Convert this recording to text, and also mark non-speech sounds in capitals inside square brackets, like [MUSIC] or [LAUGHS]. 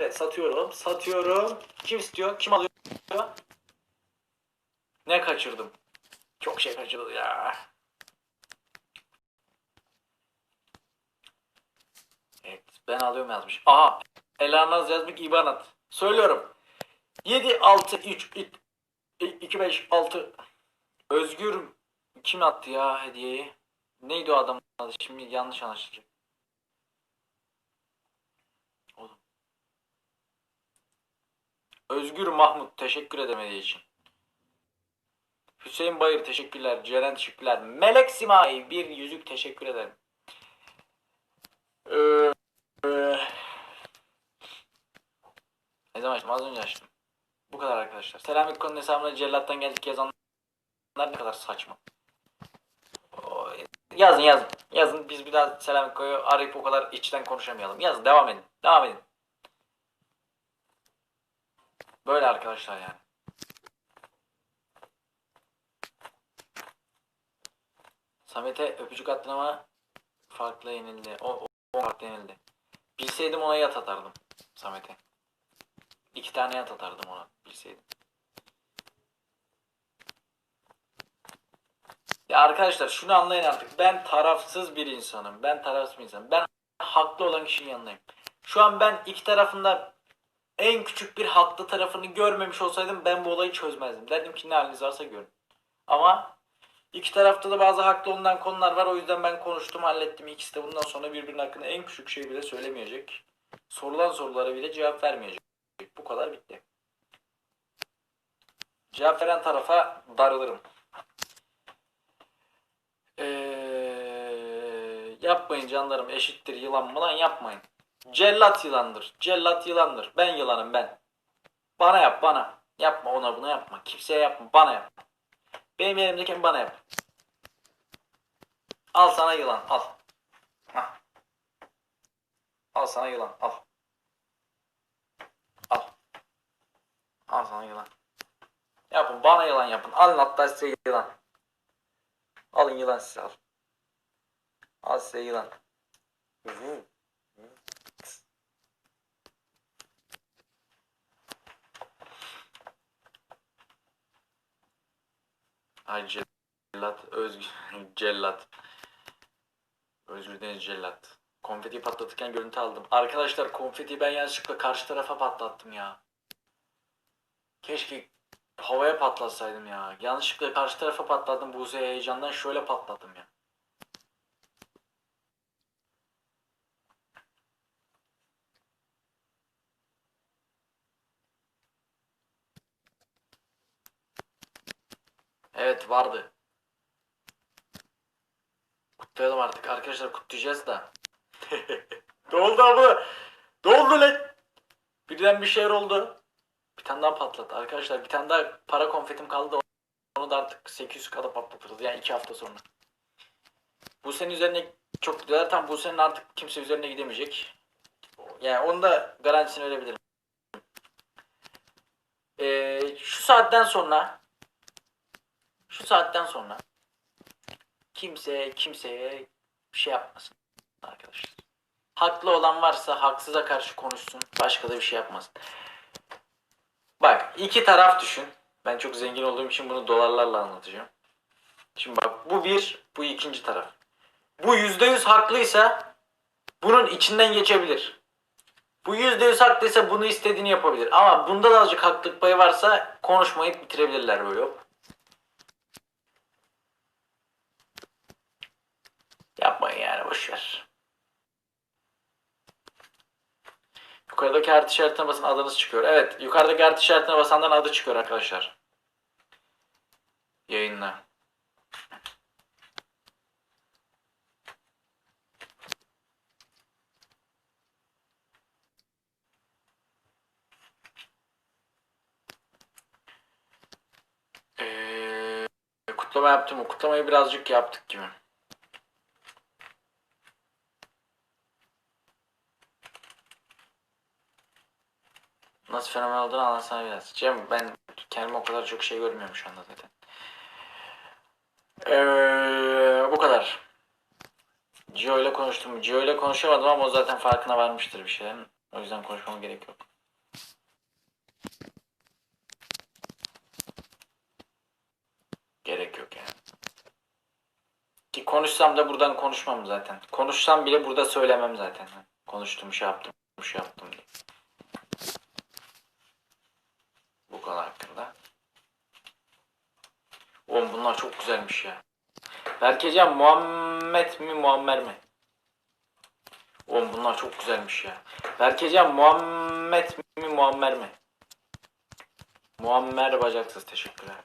Evet satıyorum. Satıyorum. Kim istiyor? Kim alıyor? Ne kaçırdım? Çok şey kaçırdı ya. Evet ben alıyorum yazmış. Aha Elanaz yazmış İban at. Söylüyorum. 7 6 3 2 5 6 Özgür kim attı ya hediyeyi? Neydi o adamın adı? Şimdi yanlış anlaşılacak. Oğlum. Özgür Mahmut teşekkür ederim hediye için. Hüseyin Bayır teşekkürler. Ceren teşekkürler. Melek Simay bir yüzük teşekkür ederim. Ee, e, ne zaman açtım? Az önce açtım. Bu kadar arkadaşlar. Selamünaleyküm hesabına cellattan geldik yazanlar ne kadar saçma. Yazın yazın. Yazın biz bir daha Selamünaleyküm'ü arayıp o kadar içten konuşamayalım. Yazın devam edin. Devam edin. Böyle arkadaşlar yani. Samet'e öpücük attın ama farklı yenildi. O, o, o farklı yenildi. Bilseydim ona yat atardım Samet'e. İki tane yat atardım ona bilseydim. Ya arkadaşlar şunu anlayın artık. Ben tarafsız bir insanım. Ben tarafsız bir insanım. Ben haklı olan kişinin yanındayım. Şu an ben iki tarafında en küçük bir haklı tarafını görmemiş olsaydım ben bu olayı çözmezdim. Derdim ki ne haliniz varsa görün. Ama iki tarafta da bazı haklı olunan konular var. O yüzden ben konuştum, hallettim. İkisi de bundan sonra birbirinin hakkında en küçük şey bile söylemeyecek. Sorulan sorulara bile cevap vermeyecek. Bu kadar bitti. Cevap veren tarafa darılırım. Ee, yapmayın canlarım eşittir yılan mı lan yapmayın. Cellat yılandır. Cellat yılandır. Ben yılanım ben. Bana yap bana. Yapma ona buna yapma. Kimseye yapma. Bana yap. Benim yerimdeyken bana yap. Al sana yılan al. Hah. Al sana yılan al. Al. Al sana yılan. Yapın bana yılan yapın. Alın hatta size yılan. Alın yılan size al. Al size yılan. Vuv. Ay cellat. Özgür. cellat. Özgür Deniz cellat. Konfeti patlatırken görüntü aldım. Arkadaşlar konfeti ben yanlışlıkla karşı tarafa patlattım ya. Keşke havaya patlatsaydım ya. Yanlışlıkla karşı tarafa patladım. Buse heyecandan şöyle patladım ya. Evet vardı. Kutlayalım artık. Arkadaşlar kutlayacağız da. [LAUGHS] Doldu abi. Doldu lan. Birden bir şeyler oldu. Bir tane daha patladı. Arkadaşlar bir tane daha para konfetim kaldı. Onu da artık 800 kala patlatırız. Yani 2 hafta sonra. Bu senin üzerine çok güzel. Tam bu senin artık kimse üzerine gidemeyecek. Yani onu da garantisini verebilirim. Ee, şu saatten sonra şu saatten sonra kimse kimseye bir şey yapmasın arkadaşlar. Haklı olan varsa haksıza karşı konuşsun. Başka da bir şey yapmasın. Bak iki taraf düşün. Ben çok zengin olduğum için bunu dolarlarla anlatacağım. Şimdi bak bu bir, bu ikinci taraf. Bu yüzde yüz haklıysa bunun içinden geçebilir. Bu yüzde yüz haklıysa bunu istediğini yapabilir. Ama bunda da azıcık haklılık payı varsa konuşmayıp bitirebilirler böyle. Yapmayın yani boşver. Yukarıdaki artı işaretine basın adınız çıkıyor. Evet yukarıdaki artı işaretine basanların adı çıkıyor arkadaşlar. Yayınla. Ee, kutlama yaptım? Kutlamayı birazcık yaptık gibi. Nasıl fenomen olduğunu anlatsana biraz. Cem ben kendime o kadar çok şey görmüyorum şu anda zaten. Ee, bu kadar. Gio ile konuştum. Gio ile konuşamadım ama o zaten farkına varmıştır bir şeylerin. O yüzden konuşmama gerek yok. Gerek yok yani. Ki konuşsam da buradan konuşmam zaten. Konuşsam bile burada söylemem zaten. Konuştum, şey yaptım, şey yaptım diye. Bu konu hakkında. Bunlar çok güzelmiş ya. Berkecan Muhammed mi Muammer mi? Oğlum bunlar çok güzelmiş ya. Berkecan Muhammed mi Muammer mi? Muammer bacaksız teşekkürler.